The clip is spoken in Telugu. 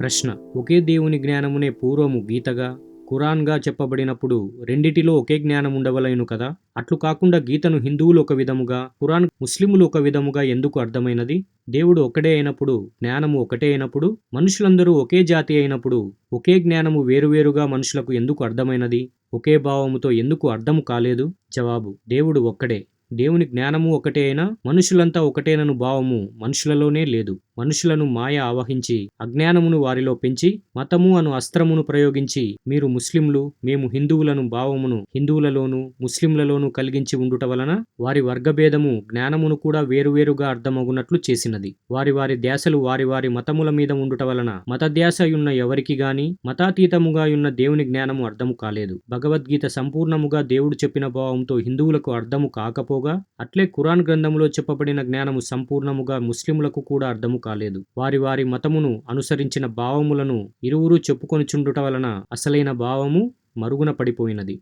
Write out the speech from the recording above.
ప్రశ్న. ఒకే దేవుని జ్ఞానమునే పూర్వము గీతగా ఖురాన్గా చెప్పబడినప్పుడు రెండిటిలో ఒకే జ్ఞానం ఉండవలెను కదా? అట్లు కాకుండా గీతను హిందువులు ఒక విధముగా ఖురాన్ ముస్లిములు ఒక విధముగా ఎందుకు అర్థమైనది? దేవుడు ఒకడే అయినప్పుడు జ్ఞానము ఒకటే అయినప్పుడు మనుషులందరూ ఒకే జాతి అయినప్పుడు ఒకే జ్ఞానము వేరువేరుగా మనుషులకు ఎందుకు అర్థమైనది? ఒకే భావముతో ఎందుకు అర్థము కాలేదు? జవాబు దేవుడు ఒక్కడే. దేవుని జ్ఞానము ఒకటే అయినా మనుషులంతా ఒకటేనను భావము మనుషులలోనే లేదు. మనుషులను మాయ ఆవహించి అజ్ఞానమును వారిలో పెంచి మతము అను అస్త్రమును ప్రయోగించి మీరు ముస్లింలు మేము హిందువులను భావమును హిందువులలోను ముస్లింలలోను కలిగించి ఉండుట వలన వారి వర్గభేదము జ్ఞానమును కూడా వేరువేరుగా అర్థమగునట్లు చేసినది. వారి వారి ధ్యాసలు వారి వారి మతముల మీద ఉండుట వలన మతధ్యాసయున్న ఎవరికి గాని మతాతీతముగా ఉన్న దేవుని జ్ఞానము అర్థము కాలేదు. భగవద్గీత సంపూర్ణముగా దేవుడు చెప్పిన భావంతో హిందువులకు అర్థము కాకపోగా అట్లే ఖురాన్ గ్రంథములో చెప్పబడిన జ్ఞానము సంపూర్ణముగా ముస్లింలకు కూడా అర్థము కాలేదు. వారి వారి మతమును అనుసరించిన భావములను ఇరువురు చెప్పుకొనుచుండుట వలన అసలైన భావము మరుగున పడిపోయినది.